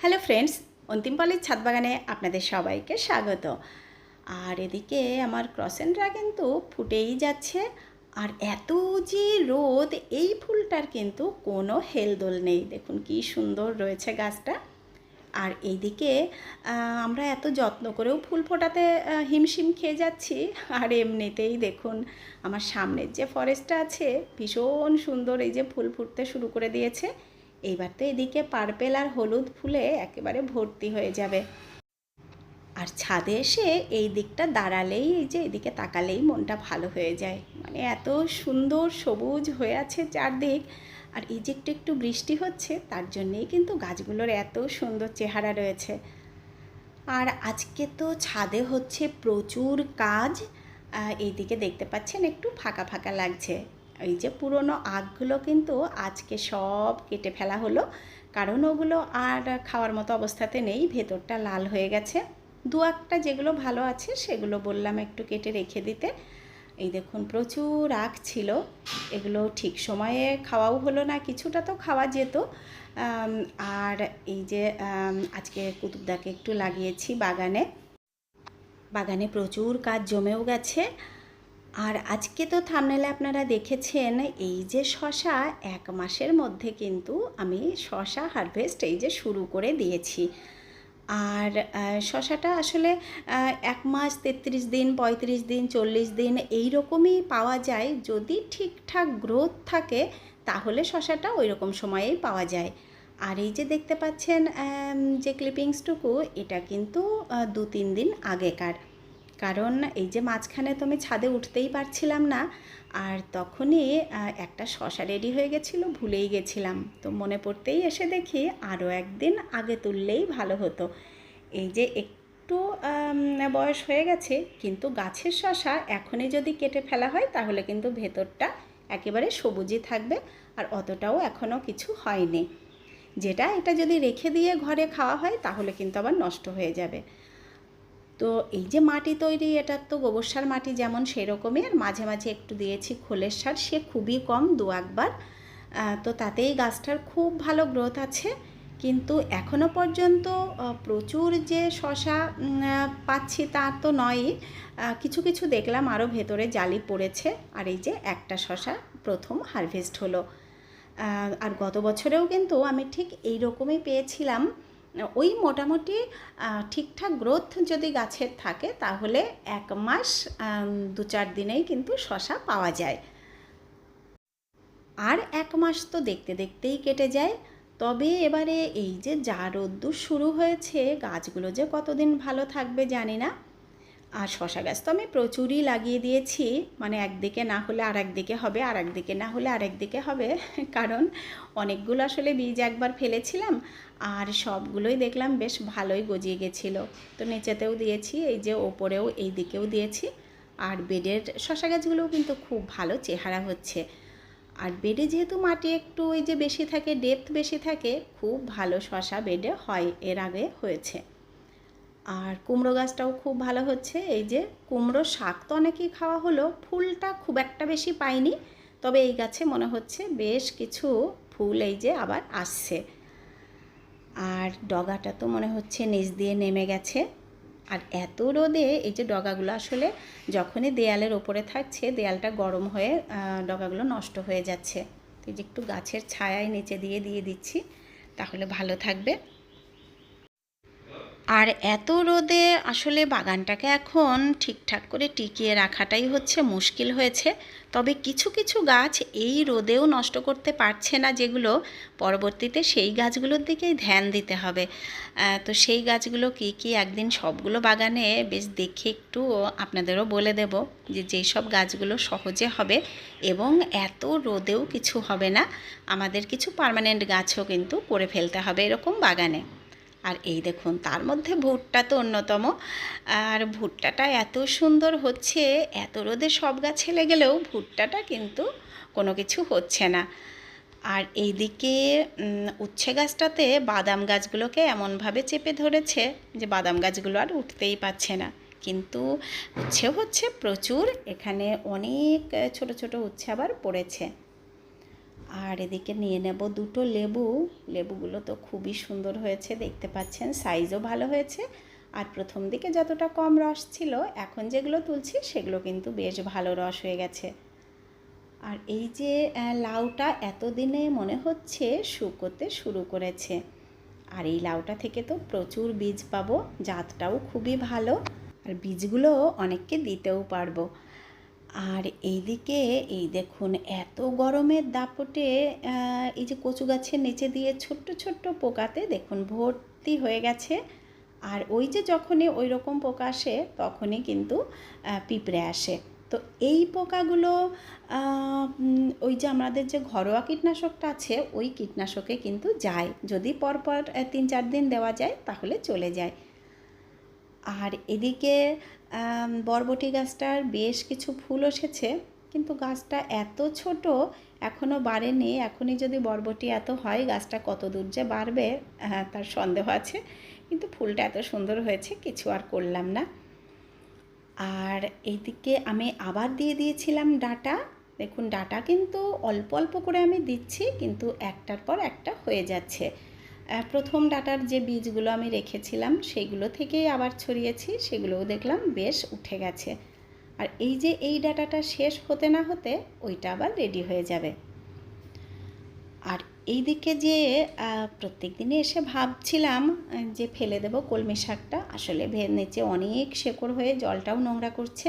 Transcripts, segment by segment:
Hello friends অন্তিমপালের ছাদ বাগানে আপনাদের সবাইকে স্বাগত। আর এদিকে আমার ক্রসেনরা কিন্তু ফুটেই যাচ্ছে। আর এত যে রোদ, এই ফুলটার কিন্তু কোনো হেলদোল নেই। দেখুন কি সুন্দর রয়েছে গাছটা। আর এইদিকে আমরা এত যত্ন করেও ফুল ফোটাতে হিমশিম খেয়ে যাচ্ছি। আর এমনিতেই দেখুন, আমার সামনের যে ফরেস্টটা আছে, ভীষণ সুন্দর এই যে ফুল ফুটতে শুরু করে দিয়েছে। এইবার তো এদিকে পার্পেল আর হলুদ ফুলে একেবারে ভর্তি হয়ে যাবে। আর ছাদে এসে এই দিকটা দাঁড়ালেই, এই যে এদিকে তাকালেই মনটা ভালো হয়ে যায়। মানে এত সুন্দর সবুজ হয়ে আছে চারদিক, আর এই যে একটু একটু বৃষ্টি হচ্ছে, তার জন্যেই কিন্তু গাছগুলোর এত সুন্দর চেহারা রয়েছে। আর আজকে তো ছাদে হচ্ছে প্রচুর কাজ এইদিকে দেখতে পাচ্ছেন একটু ফাঁকা ফাঁকা লাগছে। এই যে পুরনো আগগুলো কিন্তু আজকে সব কেটে ফেলা হলো। কারণ ওগুলো আর খাওয়ার মতো অবস্থাতে নেই, ভেতরটা লাল হয়ে গেছে। দু একটা যেগুলো ভালো আছে সেগুলো বললাম একটু কেটে রেখে দিতে। এই দেখুন, প্রচুর আখ ছিল। এগুলো ঠিক সময়ে খাওয়াও হলো না, কিছুটা তো খাওয়া যেত। আর এই যে আজকে কুতুবদাকে একটু লাগিয়েছি বাগানে। বাগানে প্রচুর কাজ জমেও গেছে। আর আজকে তো থামনেলে আপনারা দেখেছেন, এই যে শশা এক মাসের মধ্যে কিন্তু আমি শশা হারভেস্ট এই যে শুরু করে দিয়েছি। আর শশাটা আসলে এক মাস তেত্রিশ দিন, পঁয়ত্রিশ দিন, চল্লিশ দিন এই রকমই পাওয়া যায়। যদি ঠিকঠাক গ্রোথ থাকে, তাহলে শশাটা ওই রকম সময়েই পাওয়া যায়। আর এই যে দেখতে পাচ্ছেন যে ক্লিপিংসটুকু এটা কিন্তু দু তিন দিন আগেকার। কারণ এই যে মাঝখানে তো আমি ছাদে উঠতেই পারছিলাম না, আর তখনই একটা শশা রেডি হয়ে গেছিল, ভুলেই গেছিলাম। তো মনে পড়তেই এসে দেখি আরও একদিন আগে তুললেই ভালো হতো। এই যে একটু বয়স হয়ে গেছে, কিন্তু গাছের শশা এখনই যদি কেটে ফেলা হয়, তাহলে কিন্তু ভেতরটা একেবারে সবুজই থাকবে, আর অতটাও এখনও কিছু হয়নি। যেটা এটা যদি রেখে দিয়ে ঘরে খাওয়া হয়, তাহলে কিন্তু আবার নষ্ট হয়ে যাবে। তো এই যে মাটি তৈরি এটা তো গোবর সার মাটি যেমন সেরকমই, আর মাঝে মাঝে একটু দিয়েছি খোলের সার, সে খুবই কম দু একবার। তো তাতেই গাছটার খুব ভালো গ্রোথ আছে। কিন্তু এখনও পর্যন্ত প্রচুর যে শশা পাচ্ছি তা তো নয়ই। কিছু কিছু দেখলাম আরও ভেতরে জালি পড়েছে, আর এই যে একটা শশা প্রথম হারভেস্ট হলো। আর গত বছরেও কিন্তু আমি ঠিক এই রকমই পেয়েছিলাম। ওই মোটামুটি ঠিকঠাক গ্রোথ যদি গাছের থাকে, তাহলে এক মাস দু চার দিনেই কিন্তু শশা পাওয়া যায়। আর এক মাস তো দেখতে দেখতেই কেটে যায়। তবে এবারে এই যে যা রোদ্দুর শুরু হয়েছে, গাছগুলো যে কতদিন ভালো থাকবে জানি না। আর শশা গাছ। তো আমি প্রচুরই লাগিয়ে দিয়েছি মানে একদিকে না হলে আর একদিকে হবে আর একদিকে না হলে আর একদিকে হবে, কারণ অনেকগুলো আসলে বীজ একবার ফেলেছিলাম আর সবগুলোই দেখলাম বেশ ভালোই গজিয়ে গেছিল। তো নিচেতেও দিয়েছি, এই যে ওপরেও এই দিকেও দিয়েছি আর বেডের শশা গাছগুলোও কিন্তু খুব ভালো চেহারা হচ্ছে। আর বেডে যেহেতু মাটি একটু ওই যে বেশি থাকে ডেপথ বেশি থাকে, খুব ভালো শশা বেডে হয়, এর আগে হয়েছে। আর কুমড়ো গাছটাও খুব ভালো হচ্ছে। এই যে কুমড়ো শাক তো অনেকেই খাওয়া হলো, ফুলটা খুব একটা বেশি পাইনি, তবে এই গাছে মনে হচ্ছে বেশ কিছু ফুল এই যে আবার আসছে। আর ডগাটা তো মনে হচ্ছে নিচ দিয়ে নেমে গেছে। আর এত রোদে এই যে ডগাগুলো আসলে যখনই দেয়ালের ওপরে থাকছে, দেয়ালটা গরম হয়ে ডগাগুলো নষ্ট হয়ে যাচ্ছে। তো এই যে একটু গাছের ছায়ায় নিচে দিয়ে দিয়ে দিচ্ছি, তাহলে ভালো থাকবে। আর এত রোদে আসলে বাগানটাকে এখন ঠিকঠাক করে টিকিয়ে রাখাটাই হচ্ছে মুশকিল হয়েছে। তবে কিছু কিছু গাছ এই রোদেও নষ্ট করতে পারছে না যেগুলো পরবর্তীতে সেই গাছগুলোর দিকেই ধ্যান দিতে হবে। তো সেই গাছগুলো কি কি একদিন সবগুলো বাগানে বেশ দেখে একটু আপনাদেরও বলে দেব যে যেই সব গাছগুলো সহজে হবে এবং এত রোদেও কিছু হবে না। আমাদের কিছু পার্মানেন্ট গাছও কিন্তু করে ফেলতে হবে এরকম বাগানে। আর এই দেখুন, তার মধ্যে ভুট্টা তো অন্যতম। আর ভুট্টাটা এত সুন্দর হচ্ছে, এত রোদে সব গাছ হেলে গেলেও ভুট্টাটা কিন্তু কোনো কিছু হচ্ছে না। আর এইদিকে উচ্ছে গাছটাতে বাদাম গাছগুলোকে এমনভাবে চেপে ধরেছে যে বাদাম গাছগুলো আর উঠতেই পারছে না। কিন্তু উচ্ছে হচ্ছে প্রচুর, এখানে অনেক ছোট ছোট উচ্ছে আবার পড়েছে। আর এদিকে নিয়ে নেব দুটো লেবু। লেবুগুলো তো খুবই সুন্দর হয়েছে, দেখতে পাচ্ছেন সাইজও ভালো হয়েছে। আর প্রথম দিকে যতটা কম রস ছিল, এখন যেগুলো তুলছি সেগুলো কিন্তু বেশ ভালো রস হয়ে গেছে। আর এই যে লাউটা এতদিনে মনে হচ্ছে শুকোতে শুরু করেছে। আর এই লাউটা থেকে তো প্রচুর বীজ পাবো, জাতটাও খুবই ভালো। আর বীজগুলো অনেককে দিতেও পারব। আর এইদিকে এই দেখুন, এত গরমের দাপটে এই যে কচু গাছের নিচে দিয়ে ছোট্ট ছোট্ট পোকাতে দেখুন ভর্তি হয়ে গেছে। আর ওই যে যখনই ওই রকম পোকা আসে, তখনই কিন্তু পিঁপড়ে আসে। তো এই পোকাগুলো ওই যে আমাদের যে ঘরোয়া কীটনাশকটা আছে, ওই কীটনাশকে কিন্তু যায়। যদি পরপর তিন চার দিন দেওয়া যায়, তাহলে চলে যায়। আর এদিকে বরবটি গাছটার বেশ কিছু ফুল এসেছে কিন্তু গাছটা এত ছোট এখনও বাড়েনি। এখনই যদি বরবটি এত হয় গাছটা কত দূর যে বাড়বে আহ, তার সন্দেহ আছে। কিন্তু ফুলটা এত সুন্দর হয়েছে কিছু আর করলাম না। আর এইদিকে আমি আবার দিয়ে দিয়েছিলাম ডাটা। দেখুন ডাটা কিন্তু অল্প অল্প করে আমি দিচ্ছি কিন্তু একটার পর একটা হয়ে যাচ্ছে। প্রথম ডাটার যে বীজগুলো আমি রেখেছিলাম সেইগুলো থেকেই আবার ছড়িয়েছি, সেগুলোও দেখলাম বেশ উঠে গেছে। আর এই যে এই ডাটাটা শেষ হতে না হতে, ওইটা আবার রেডি হয়ে যাবে। আর এই দিকে যে প্রত্যেক দিনে এসে ভাবছিলাম যে ফেলে দেব কলমি শাকটা। আসলে নিচে অনেক শেকড় হয়ে জলটাও নোংরা করছে।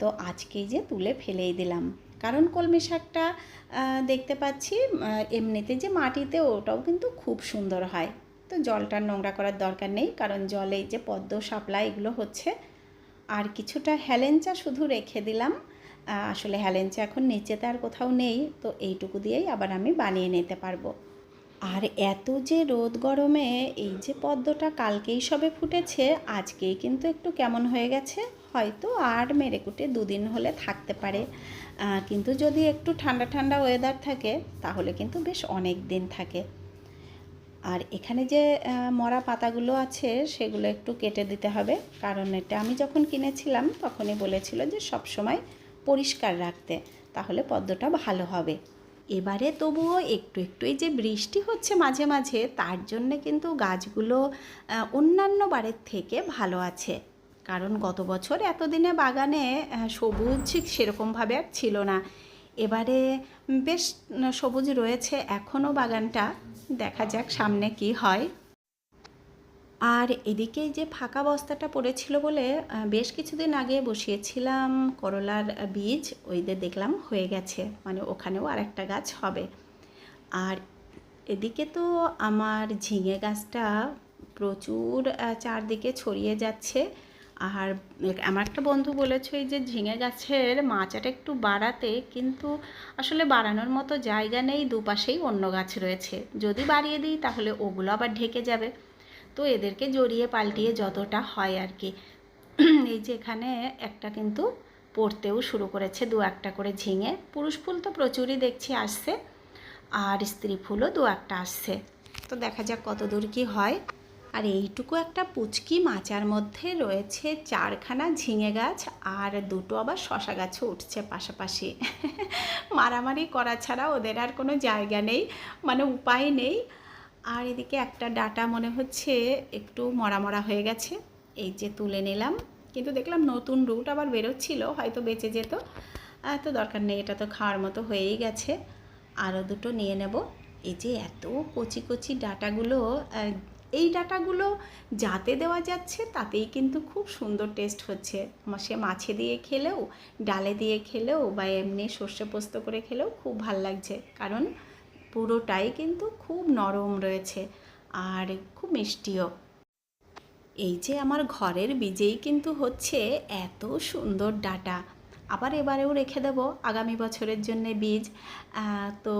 তো আজকেই যে তুলে ফেলেই দিলাম। কারণ কলমি শাকটা দেখতে পাচ্ছি এমনিতে যে মাটিতে ওটাও কিন্তু খুব সুন্দর হয়। তো জলটা নোংরা করার দরকার নেই, কারণ জলে যে পদ্ম, শাপলা এগুলো হচ্ছে। আর কিছুটা হ্যালেঞ্চা শুধু রেখে দিলাম। আসলে হ্যালেঞ্চা এখন নিচেতে আর কোথাও নেই, তো এইটুকু দিয়েই আবার আমি বানিয়ে নিতে পারব। আর এত যে রোদ গরমে এই যে পদ্মটা কালকেই সবে ফুটেছে, আজকেই কিন্তু একটু কেমন হয়ে গেছে, হয়তো আর মেরেকুটে দুদিন হলে থাকতে পারে। কিন্তু যদি একটু ঠান্ডা ঠান্ডা ওয়েদার থাকে, তাহলে কিন্তু বেশ অনেক দিন থাকে। আর এখানে যে মরা পাতাগুলো আছে, সেগুলো একটু কেটে দিতে হবে। কারণ এটা আমি যখন কিনেছিলাম, তখনই বলেছিল যে সব সময় পরিষ্কার রাখতে, তাহলে পদ্মটা ভালো হবে। এবারে তবুও একটু একটু, এই যে বৃষ্টি হচ্ছে মাঝে মাঝে, তার জন্যে কিন্তু গাছগুলো অন্যান্য বারের থেকে ভালো আছে। কারণ গত বছর এতদিনে বাগানে সবুজ সেরকমভাবে আর ছিল না। এবারে বেশ সবুজ রয়েছে। এখনও বাগানটা দেখা যাক সামনে কি হয়। আর এদিকে যে ফাঁকা বস্তাটা পড়েছিল বলে বেশ কিছুদিন আগে বসিয়েছিলাম করলার বীজ ওইদের দেখলাম হয়ে গেছে। মানে ওখানেও আর একটা গাছ হবে। আর এদিকে তো আমার ঝিঙে গাছটা প্রচুর চারদিকে ছড়িয়ে যাচ্ছে। আর আমার একটা বন্ধু বলেছে, এই যে ঝিঙে গাছের মাচাটা একটু বাড়াতে, কিন্তু আসলে বাড়ানোর মতো জায়গা নেই, দুপাশেই অন্য গাছ রয়েছে। যদি বাড়িয়ে দিই, তাহলে ওগুলো আবার ঢেকে যাবে। তো এদেরকে জড়িয়ে পাল্টিয়ে যতটা হয় আর কি। এই যে এখানে একটা কিন্তু পড়তেও শুরু করেছে দু একটা করে ঝিঙে। পুরুষ ফুল তো প্রচুরই দেখছি আসছে, আর স্ত্রী ফুলও দু একটা আসছে। তো দেখা যাক কত দূর কি হয়। আর এইটুকু একটা পুচকি মাচার মধ্যে রয়েছে চারখানা ঝিঙে গাছ আর দুটো আবার শশা গাছও উঠছে পাশাপাশি। মারামারি করা ছাড়া ওদের আর কোনো জায়গা নেই মানে উপায় নেই। আর এদিকে একটা ডাটা মনে হচ্ছে একটু মরা মরা হয়ে গেছে, এই যে তুলে নিলাম। কিন্তু দেখলাম নতুন রুট আবার বেরোচ্ছিল, হয়তো বেঁচে যেত। তো দরকার নেই, এটা তো খাওয়ার মতো হয়েই গেছে। আরও দুটো নিয়ে নেব। এই যে এত কচি কচি ডাটাগুলো এই ডাটাগুলো যাতে দেওয়া যাচ্ছে, তাতেই কিন্তু খুব সুন্দর টেস্ট হচ্ছে। সে মাছে দিয়ে খেলেও, ডালে দিয়ে খেলেও বা এমনি সর্ষে পোস্ত করে খেলেও খুব ভালো লাগছে। কারণ পুরোটাই কিন্তু খুব নরম রয়েছে আর খুব মিষ্টিও। এই যে আমার ঘরের বীজেই কিন্তু হচ্ছে এত সুন্দর ডাটা। আবার এবারেও রেখে দেব আগামী বছরের জন্য বীজ। তো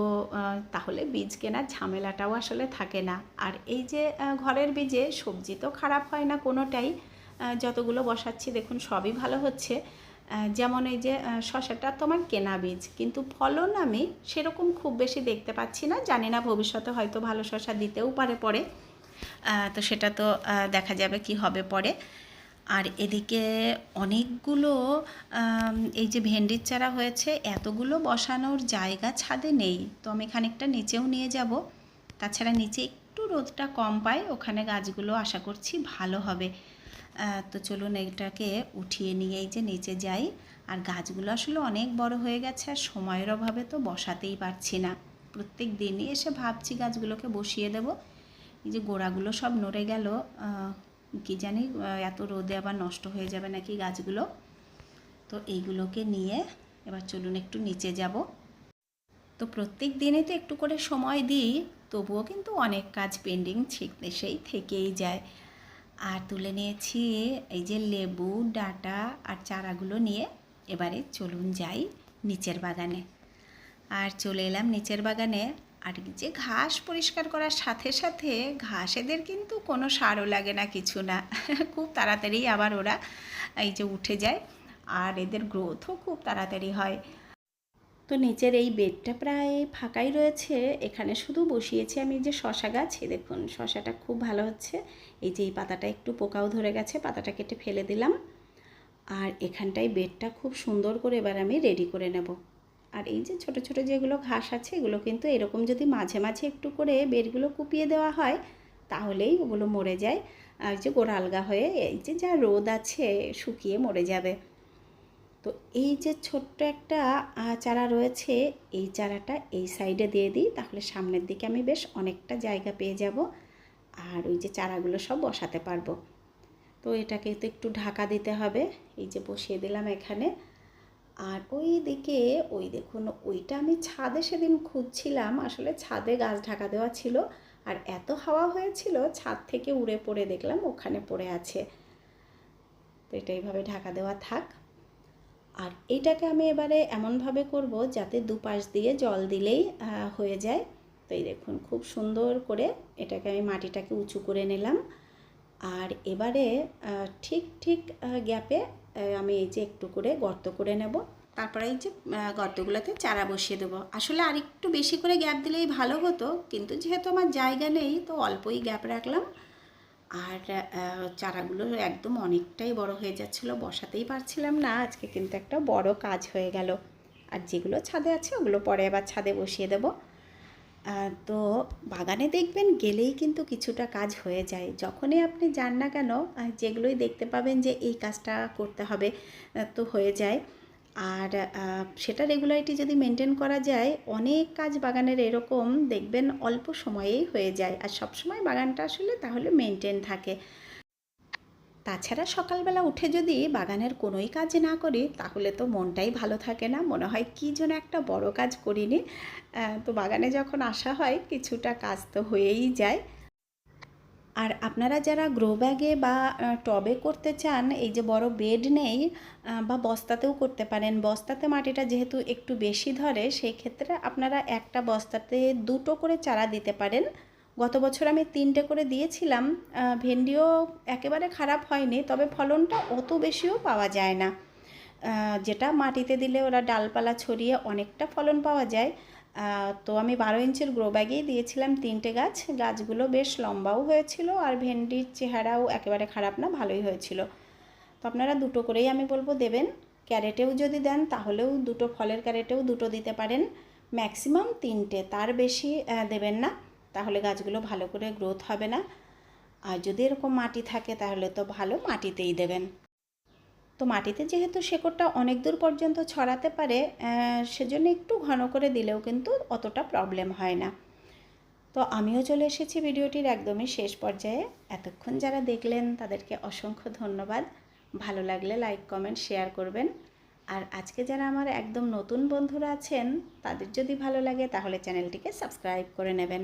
তাহলে বীজ কেনার ঝামেলাটাও আসলে থাকে না। আর এই যে ঘরের বীজে সবজি তো খারাপ হয় না কোনোটাই যতগুলো বসাচ্ছি দেখুন সবই ভালো হচ্ছে। যেমন এই যে শশাটা শসাটা তো আমার কেনা বীজ, কিন্তু ফলন আমি সেরকম খুব বেশি দেখতে পাচ্ছি না। জানি না ভবিষ্যতে হয়তো ভালো শসা দিতেও পারে পরে। তো সেটা তো দেখা যাবে কি হবে পরে। আর এদিকে অনেকগুলো এই যে ভেন্ডির চারা হয়েছে, এতগুলো বসানোর জায়গা ছাদে নেই। তো আমি খানিকটা নিচেও নিয়ে যাব। তাছাড়া নিচে একটু রোদটা কম পায়, ওখানে গাছগুলো আশা করছি ভালো হবে। তো চলুন এটাকে উঠিয়ে নিয়ে এই যে নিচে যাই। আর গাছগুলো আসলে অনেক বড় হয়ে গেছে, আর সময়ের অভাবে তো বসাতেই পারছি না। প্রত্যেক দিনই এসে ভাবছি গাছগুলোকে বসিয়ে দেব। এই যে গোড়াগুলো সব নড়ে গেল কি জানি এত রোদে আবার নষ্ট হয়ে যাবে নাকি গাছগুলো? তো এইগুলোকে নিয়ে এবার চলুন একটু নিচে যাব। তো প্রত্যেক দিনে তো একটু করে সময় দিই, তবুও কিন্তু অনেক কাজ পেন্ডিং সেই থেকেই যায়। আর তুলে নিয়েছি এই যে লেবু, ডাটা আর চারাগুলো নিয়ে এবারে চলুন যাই নিচের বাগানে। আর চলে এলাম নিচের বাগানে। আর যে ঘাস পরিষ্কার করার সাথে সাথে ঘাসেদের কিন্তু কোনো সারও লাগে না, কিছু না। খুব তাড়াতাড়ি আবার ওরা এই যে উঠে যায় আর এদের গ্রোথও খুব তাড়াতাড়ি হয়। তো নিচের এই বেডটা প্রায় ফাঁকাই রয়েছে। এখানে শুধু বসিয়েছি আমি যে শশা গাছ। দেখুন, শশাটা খুব ভালো হচ্ছে। এই যে এই পাতাটা একটু পোকাও ধরে গেছে, পাতাটা কেটে ফেলে দিলাম। আর এখানটায় বেডটা খুব সুন্দর করে এবার আমি রেডি করে নেব। আর এই যে ছোট ছোট যেগুলো ঘাস আছে, এগুলো কিন্তু এরকম যদি মাঝে মাঝে একটু করে বেডগুলো কুপিয়ে দেওয়া হয়, তাহলেই ওগুলো মরে যায়। আর যে গোড়া আলগা হয়ে এই যে যা রোদ আছে, শুকিয়ে মরে যাবে। তো এই যে ছোট্ট একটা চারা রয়েছে, এই চারাটা এই সাইডে দিয়ে দিই, তাহলে সামনের দিকে আমি বেশ অনেকটা জায়গা পেয়ে যাব। আর ওই যে চারাগুলো সব বসাতে পারব। তো এটাকে তো একটু ঢাকা দিতে হবে, এই যে বসিয়ে দিলাম এখানে। আর ওই দিকে, ওই দেখুন, ওইটা আমি ছাদে সেদিন খুঁজছিলাম। আসলে ছাদে গাছ ঢাকা দেওয়া ছিল আর এত হাওয়া হয়েছিল, ছাদ থেকে উড়ে পড়ে দেখলাম ওখানে পড়ে আছে। তো এটা এইভাবে ঢাকা দেওয়া থাক। আর এইটাকে আমি এবারে এমনভাবে করব যাতে দুপাশ দিয়ে জল দিলেই হয়ে যায়। তো এই দেখুন, খুব সুন্দর করে এটাকে আমি মাটিটাকে উঁচু করে নিলাম। আর এবারে ঠিক ঠিক গ্যাপে আমি এই যে একটু করে গর্ত করে নেব। তারপরে এই যে গর্তগুলোতে চারা বসিয়ে দেবো। আসলে আর একটু বেশি করে গ্যাপ দিলেই ভালো হতো, কিন্তু যেহেতু আমার জায়গা নেই, তো অল্পই গ্যাপ রাখলাম। আর চারাগুলো একদম অনেকটাই বড় হয়ে যাচ্ছিল, বসাতেই পারছিলাম না। আজকে কিন্তু একটা বড় কাজ হয়ে গেল। আর যেগুলো ছাদে আছে, ওগুলো পরে আবার ছাদে বসিয়ে দেবো। তো বাগানে দেখবেন গেলেই কিন্তু কিছুটা কাজ হয়ে যায়। যখনই আপনি যান না কেন যেগুলোই দেখতে পাবেন যে এই কাজটা করতে হবে তো হয়ে যায়। আর সেটা রেগুলারিটি যদি মেনটেন করা যায়, অনেক কাজ বাগানের এরকম দেখবেন অল্প সময়েই হয়ে যায়। আর সবসময় বাগানটা আসলে তাহলে মেনটেন থাকে। তাছাড়া সকালবেলা উঠে যদি বাগানের কোনোই কাজ না করি, তাহলে তো মনটাই ভালো থাকে না। মনে হয় কী যেন একটা বড় কাজ করিনি। তো বাগানে যখন আসা হয়, কিছুটা কাজ তো হয়েই যায়। আর আপনারা যারা গ্রো ব্যাগে বা টবে করতে চান, এই যে বড় বেড নেই বা বস্তাতেও করতে পারেন। বস্তাতে মাটিটা যেহেতু একটু বেশি ধরে, সেই ক্ষেত্রে আপনারা একটা বস্তাতে দুটো করে চারা দিতে পারেন। গত বছর আমি তিনটে করে দিয়েছিলাম ভেন্ডিও একেবারে খারাপ হয়নি, তবে ফলনটা অত বেশিও পাওয়া যায় না। যেটা মাটিতে দিলে ওরা ডালপালা ছড়িয়ে অনেকটা ফলন পাওয়া যায়। তো আমি বারো ইঞ্চির গ্রো ব্যাগেই দিয়েছিলাম তিনটে গাছ, গাছগুলো বেশ লম্বাও হয়েছিল আর ভেন্ডির চেহারাও একেবারে খারাপ না, ভালোই হয়েছিল। তো আপনারা দুটো করেই আমি বলব দেবেন, ক্যারেটেও যদি দেন তাহলেও দুটো, ফলের ক্যারেটেও দুটো দিতে পারেন, ম্যাক্সিমাম তিনটে, তার বেশি দেবেন না। তাহলে গাছগুলো ভালো করে গ্রোথ হবে না। আর যদি এরকম মাটি থাকে তাহলে তো ভালো, মাটিতেই দেবেন। তো মাটিতে যেহেতু শেকড়টা অনেক দূর পর্যন্ত ছড়াতে পারে সেজন্য একটু ঘন করে দিলেও কিন্তু অতটা প্রবলেম হয় না। তো আমিও চলে এসেছি ভিডিওটির একদমই শেষ পর্যায়ে। এতক্ষণ যারা দেখলেন তাদেরকে অসংখ্য ধন্যবাদ। ভালো লাগলে লাইক কমেন্ট শেয়ার করবেন। আর আজকে যারা আমার একদম নতুন বন্ধুরা আছেন, তাদের যদি ভালো লাগে তাহলে চ্যানেলটিকে সাবস্ক্রাইব করে নেবেন।